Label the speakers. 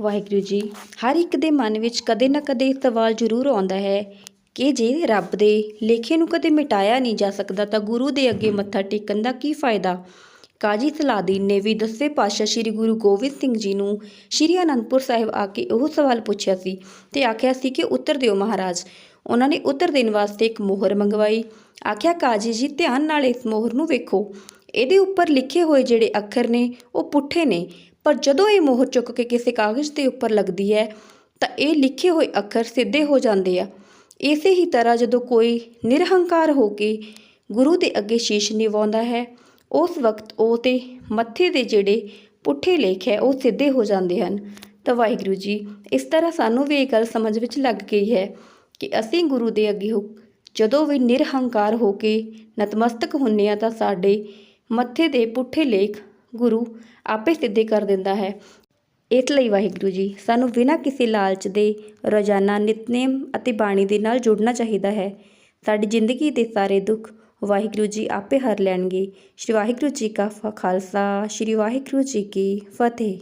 Speaker 1: ਵਾਹਿਗੁਰੂ ਜੀ, ਹਰ ਇੱਕ ਦੇ ਮਨ ਵਿੱਚ ਕਦੇ ਨਾ ਕਦੇ ਸਵਾਲ ਜ਼ਰੂਰ ਆਉਂਦਾ ਹੈ ਕਿ ਜੇ ਰੱਬ ਦੇ ਲੇਖੇ ਨੂੰ ਕਦੇ ਮਿਟਾਇਆ ਨਹੀਂ ਜਾ ਸਕਦਾ ਤਾਂ ਗੁਰੂ ਦੇ ਅੱਗੇ ਮੱਥਾ ਟੇਕਣ ਦਾ ਕੀ ਫਾਇਦਾ? ਕਾਜੀ ਸਲਾਦੀਨ ਨੇ ਵੀ ਦਸਵੇਂ ਪਾਤਸ਼ਾਹ ਸ੍ਰੀ ਗੁਰੂ ਗੋਬਿੰਦ ਸਿੰਘ ਜੀ ਨੂੰ ਸ੍ਰੀ ਅਨੰਦਪੁਰ ਸਾਹਿਬ ਆ ਕੇ ਉਹ ਸਵਾਲ ਪੁੱਛਿਆ ਸੀ ਤੇ ਆਖਿਆ ਸੀ ਕਿ ਉੱਤਰ ਦਿਓ ਮਹਾਰਾਜ। ਉਹਨਾਂ ਨੇ ਉੱਤਰ ਦੇਣ ਵਾਸਤੇ ਇੱਕ ਮੋਹਰ ਮੰਗਵਾਈ। ਆਖਿਆ, ਕਾਜੀ ਜੀ, ਧਿਆਨ ਨਾਲ ਇਸ ਮੋਹਰ ਨੂੰ ਵੇਖੋ। ਇਹਦੇ ਉੱਪਰ ਲਿਖੇ ਹੋਏ ਜਿਹੜੇ ਅੱਖਰ ਨੇ, ਉਹ ਪੁੱਠੇ ਨੇ। ਪਰ ਜਦੋਂ ਇਹ ਮੋਹਰ ਚੁੱਕ ਕੇ ਕਿਸੇ ਕਾਗਜ਼ ਦੇ ਉੱਪਰ ਲੱਗਦੀ ਹੈ, ਤਾਂ ਇਹ ਲਿਖੇ ਹੋਏ ਅੱਖਰ ਸਿੱਧੇ ਹੋ ਜਾਂਦੇ ਆ। ਇਸੇ ਹੀ ਤਰ੍ਹਾਂ ਜਦੋਂ ਕੋਈ ਨਿਰਹੰਕਾਰ ਹੋ ਕੇ ਗੁਰੂ ਦੇ ਅੱਗੇ ਸ਼ੀਸ਼ ਨਿਵਾਉਂਦਾ ਹੈ, ਉਸ ਵਕਤ ਉਹ ਤੇ ਮੱਥੇ ਦੇ ਜਿਹੜੇ ਪੁੱਠੇ ਲੇਖ ਹੈ, ਉਹ ਸਿੱਧੇ ਹੋ ਜਾਂਦੇ ਹਨ। ਤਾਂ ਵਾਹਿਗੁਰੂ ਜੀ, ਇਸ ਤਰ੍ਹਾਂ ਸਾਨੂੰ ਵੀ ਇਹ ਗੱਲ ਸਮਝ ਵਿੱਚ ਲੱਗ ਗਈ ਹੈ ਕਿ ਅਸੀਂ ਗੁਰੂ ਦੇ ਅੱਗੇ ਜਦੋਂ ਵੀ ਨਿਰਹੰਕਾਰ ਹੋ ਕੇ ਨਤਮਸਤਕ ਹੁੰਨੇ ਆ ਤਾਂ ਸਾਡੇ ਮੱਥੇ ਦੇ ਪੁੱਠੇ ਲੇਖ ਗੁਰੂ ਆਪੇ ਸਿੱਧੇ ਕਰ ਦਿੰਦਾ ਹੈ। ਇਸ ਲਈ ਵਾਹਿਗੁਰੂ ਜੀ, ਸਾਨੂੰ ਬਿਨਾਂ ਕਿਸੇ ਲਾਲਚ ਦੇ ਰੋਜ਼ਾਨਾ ਨਿਤਨੇਮ ਅਤੇ ਬਾਣੀ ਦੇ ਨਾਲ ਜੁੜਨਾ ਚਾਹੀਦਾ ਹੈ। ਸਾਡੀ ਜ਼ਿੰਦਗੀ ਦੇ ਸਾਰੇ ਦੁੱਖ ਵਾਹਿਗੁਰੂ ਜੀ ਆਪੇ ਹਰ ਲੈਣਗੇ। ਸ਼੍ਰੀ ਵਾਹਿਗੁਰੂ ਜੀ ਕਾ ਫ- ਖਾਲਸਾ, ਸ਼੍ਰੀ ਵਾਹਿਗੁਰੂ ਜੀ ਕੀ ਫਤਿਹ।